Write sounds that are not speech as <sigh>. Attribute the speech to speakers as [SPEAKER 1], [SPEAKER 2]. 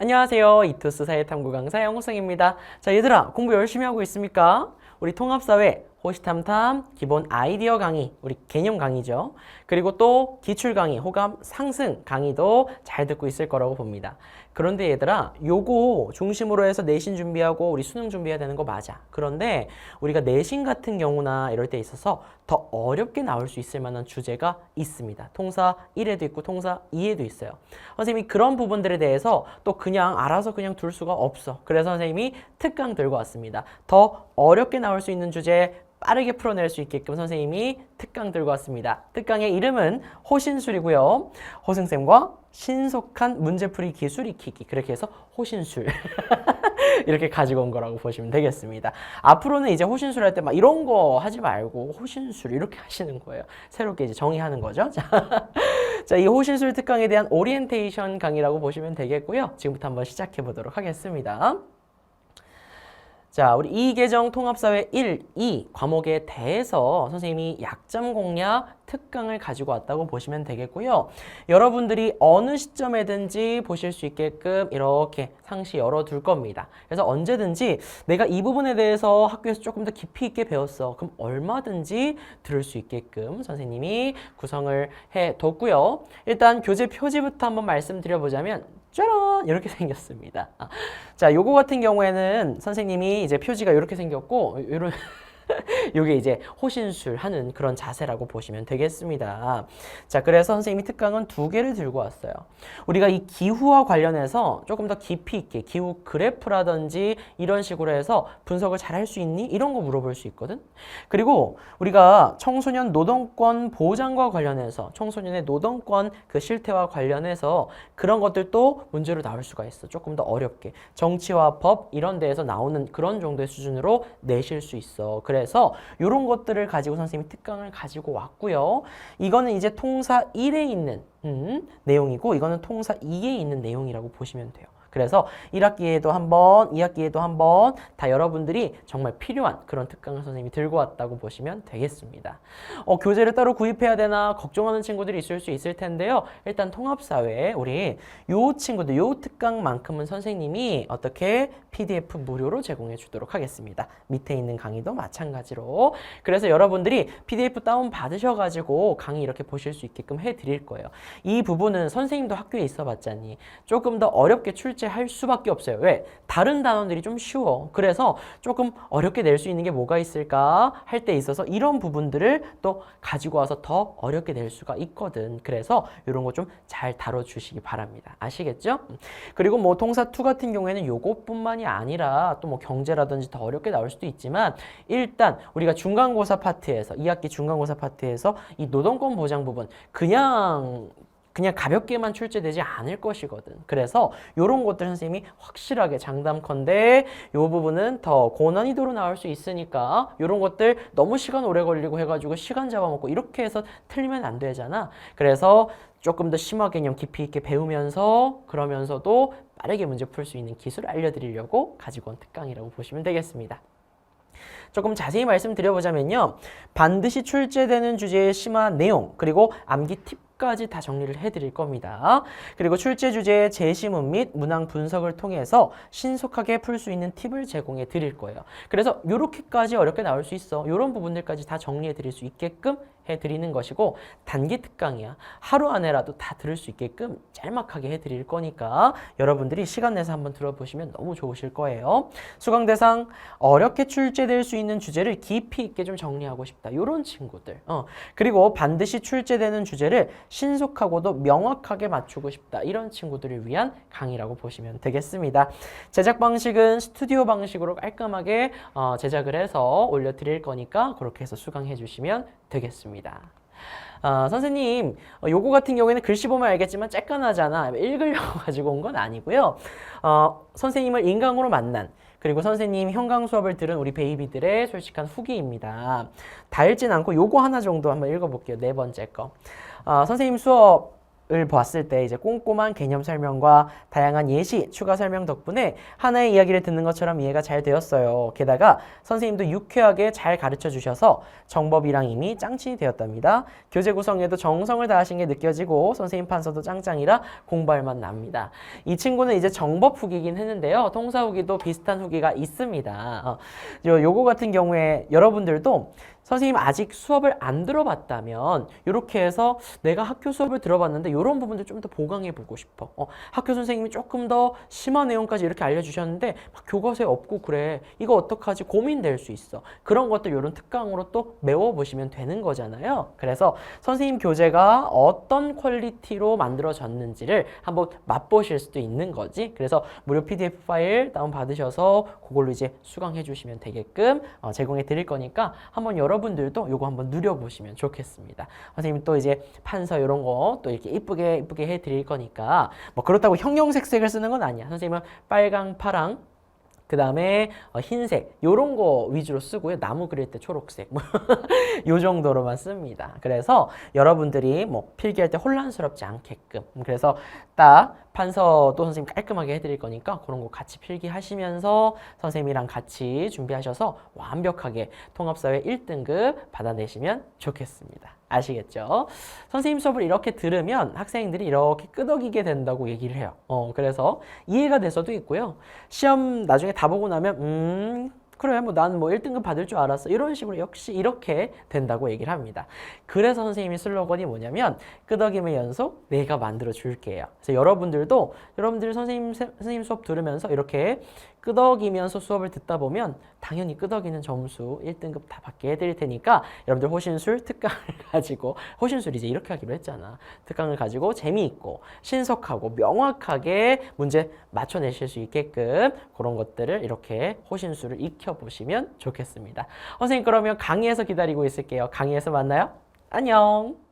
[SPEAKER 1] 안녕하세요. 이투스 사회탐구 강사 영호성입니다. 자, 얘들아, 공부 열심히 하고 있습니까? 우리 통합사회 호시탐탐 기본 아이디어 강의, 우리 개념 강의죠. 그리고 또 기출 강의, 호감 상승 강의도 잘 듣고 있을 거라고 봅니다. 그런데 얘들아, 요거 중심으로 해서 내신 준비하고 우리 수능 준비해야 되는 거 맞아. 그런데 우리가 내신 같은 경우나 이럴 때 있어서 더 어렵게 나올 수 있을 만한 주제가 있습니다. 통사 1에도 있고 통사 2에도 있어요. 선생님이 그런 부분들에 대해서 또 그냥 알아서 그냥 둘 수가 없어. 그래서 선생님이 특강 들고 왔습니다. 더 어렵게 나올 수 있는 주제 빠르게 풀어낼 수 있게끔 선생님이 특강 들고 왔습니다. 특강의 이름은 호신술이고요. 호승쌤과 신속한 문제풀이 기술 익히기 그렇게 해서 호신술 <laughs> 이렇게 가지고 온 거라고 보시면 되겠습니다. 앞으로는 이제 호신술 할 때 막 이런 거 하지 말고 호신술 이렇게 하시는 거예요. 새롭게 이제 정의하는 거죠. 자, <laughs> 자, 이 호신술 특강에 대한 오리엔테이션 강의라고 보시면 되겠고요. 지금부터 한번 시작해 보도록 하겠습니다. 자, 우리 이계정 통합사회 1, 2 과목에 대해서 선생님이 약점 공략 특강을 가지고 왔다고 보시면 되겠고요. 여러분들이 어느 시점에든지 보실 수 있게끔 이렇게 상시 열어둘 겁니다. 그래서 언제든지 내가 이 부분에 대해서 학교에서 조금 더 깊이 있게 배웠어. 그럼 얼마든지 들을 수 있게끔 선생님이 구성을 해뒀고요. 일단 교재 표지부터 한번 말씀드려보자면 짜란 이렇게 <laughs> 생겼습니다. 아, 자, 요거 같은 경우에는 선생님이 이제 표지가 이렇게 생겼고 요런 <laughs> <laughs> 요게 이제 호신술 하는 그런 자세라고 보시면 되겠습니다. 자, 그래서 선생님이 특강은 두 개를 들고 왔어요. 우리가 이 기후와 관련해서 조금 더 깊이 있게 기후 그래프라든지 이런 식으로 해서 분석을 잘 할 수 있니? 이런 거 물어볼 수 있거든. 그리고 우리가 청소년 노동권 보장과 관련해서 청소년의 노동권 그 실태와 관련해서 그런 것들도 문제로 나올 수가 있어. 조금 더 어렵게. 정치와 법 이런 데에서 나오는 그런 정도의 수준으로 내실 수 있어. 그래 서 이런 것들을 가지고 선생님이 특강을 가지고 왔고요. 이거는 이제 통사 1에 있는 음, 내용이고 이거는 통사 2에 있는 내용이라고 보시면 돼요. 그래서 1학기에도 한번, 2학기에도 한번 다 여러분들이 정말 필요한 그런 특강을 선생님이 들고 왔다고 보시면 되겠습니다. 어, 교재를 따로 구입해야 되나 걱정하는 친구들이 있을 수 있을 텐데요. 일단 통합사회 우리 요 친구들 요 특강만큼은 선생님이 어떻게 PDF 무료로 제공해 주도록 하겠습니다. 밑에 있는 강의도 마찬가지로. 그래서 여러분들이 PDF 다운 받으셔가지고 강의 이렇게 보실 수 있게끔 해 드릴 거예요. 이 부분은 선생님도 학교에 있어 봤자니 조금 더 어렵게 출제 할 수밖에 없어요. 왜? 다른 단원들이 좀 쉬워. 그래서 조금 어렵게 낼 수 있는 게 뭐가 있을까 할 때 있어서 이런 부분들을 또 가지고 와서 더 어렵게 낼 수가 있거든. 그래서 이런 거 좀 잘 다뤄주시기 바랍니다. 아시겠죠? 그리고 뭐 통사 2 같은 경우에는 요것뿐만이 아니라 또 뭐 경제라든지 더 어렵게 나올 수도 있지만 일단 우리가 중간고사 파트에서 2학기 중간고사 파트에서 이 노동권 보장 부분 그냥 그냥 가볍게만 출제되지 않을 것이거든. 그래서 이런 것들 선생님이 확실하게 장담컨대 이 부분은 더 고난이도로 나올 수 있으니까 이런 것들 너무 시간 오래 걸리고 해가지고 시간 잡아먹고 이렇게 해서 틀리면 안 되잖아. 그래서 조금 더 심화 개념 깊이 있게 배우면서 그러면서도 빠르게 문제 풀 수 있는 기술을 알려드리려고 가지고 온 특강이라고 보시면 되겠습니다. 조금 자세히 말씀드려보자면요. 반드시 출제되는 주제의 심화 내용, 그리고 암기 팁 까지 다 정리를 해드릴 겁니다. 그리고 출제 주제의 제시문 및 문항 분석을 통해서 신속하게 풀 수 있는 팁을 제공해 드릴 거예요. 그래서 이렇게까지 어렵게 나올 수 있어. 이런 부분들까지 다 정리해 드릴 수 있게끔 해드리는 것이고 단기 특강이야. 하루 안에라도 다 들을 수 있게끔 짤막하게 해드릴 거니까 여러분들이 시간 내서 한번 들어보시면 너무 좋으실 거예요. 수강 대상 어렵게 출제될 수 있는 주제를 깊이 있게 좀 정리하고 싶다. 이런 친구들. 어. 그리고 반드시 출제되는 주제를 신속하고도 명확하게 맞추고 싶다. 이런 친구들을 위한 강의라고 보시면 되겠습니다. 제작 방식은 스튜디오 방식으로 깔끔하게 어, 제작을 해서 올려드릴 거니까 그렇게 해서 수강해 주시면 되겠습니다. 어, 선생님, 어, 요거 같은 경우에는 글씨 보면 알겠지만 쬐깐하잖아. 읽으려고 가지고 온 건 아니고요. 어, 선생님을 인강으로 만난 그리고 선생님 현강 수업을 들은 우리 베이비들의 솔직한 후기입니다. 다 읽진 않고 요거 하나 정도 한번 읽어볼게요. 네 번째 거. 어, 선생님 수업 을 봤을 때 이제 꼼꼼한 개념 설명과 다양한 예시, 추가 설명 덕분에 하나의 이야기를 듣는 것처럼 이해가 잘 되었어요. 게다가 선생님도 유쾌하게 잘 가르쳐 주셔서 정법이랑 이미 짱친이 되었답니다. 교재 구성에도 정성을 다하신 게 느껴지고 선생님 판서도 짱짱이라 공부할 맛 납니다. 이 친구는 이제 정법 후기긴 했는데요. 동사 후기도 비슷한 후기가 있습니다. 어, 요- 요거 같은 경우에 여러분들도 선생님 아직 수업을 안 들어봤다면 이렇게 해서 내가 학교 수업을 들어봤는데 이런 부분들 좀 더 보강해 보고 싶어. 어, 학교 선생님이 조금 더 심한 내용까지 이렇게 알려주셨는데 막 교과서에 없고 그래. 이거 어떡하지? 고민될 수 있어. 그런 것도 이런 특강으로 또 메워보시면 되는 거잖아요. 그래서 선생님 교재가 어떤 퀄리티로 만들어졌는지를 한번 맛보실 수도 있는 거지. 그래서 무료 PDF 파일 다운 받으셔서 그걸로 이제 수강해 주시면 되게끔 어, 제공해 드릴 거니까 한번 여러분들도 요거 한번 누려보시면 좋겠습니다. 선생님이 또 이제 판서 이런 거 또 이렇게 이쁘게 이쁘게 해 드릴 거니까 뭐 그렇다고 형형색색을 쓰는 건 아니야. 선생님은 빨강, 파랑 그 다음에 어, 흰색 요런 거 위주로 쓰고요. 나무 그릴 때 초록색 뭐 <laughs> 요 정도로만 씁니다. 그래서 여러분들이 뭐 필기할 때 혼란스럽지 않게끔 음, 그래서 딱 판서도 선생님 깔끔하게 해드릴 거니까 그런 거 같이 필기하시면서 선생님이랑 같이 준비하셔서 완벽하게 통합사회 1등급 받아내시면 좋겠습니다. 아시겠죠? 선생님 수업을 이렇게 들으면 학생들이 이렇게 끄덕이게 된다고 얘기를 해요. 어, 그래서 이해가 돼서도 있고요. 시험 나중에 다 보고 나면 음 그래 뭐 나는 뭐 1등급 받을 줄 알았어. 이런 식으로 역시 이렇게 된다고 얘기를 합니다. 그래서 선생님이 슬로건이 뭐냐면 끄덕임의 연속 내가 만들어 줄게요. 그래서 여러분들도 여러분들 선생님 세- 선생님 수업 들으면서 이렇게 끄덕이면서 수업을 듣다 보면 당연히 끄덕이는 점수 1등급 다 받게 해드릴 테니까 여러분들 호신술 특강을 <laughs> 가지고 호신술 이제 이렇게 하기로 했잖아. 특강을 가지고 재미있고 신속하고 명확하게 문제 맞춰내실 수 있게끔 그런 것들을 이렇게 호신술을 익혀 보시면 좋겠습니다. 선생님 그러면 강의에서 기다리고 있을게요. 강의에서 만나요. 안녕.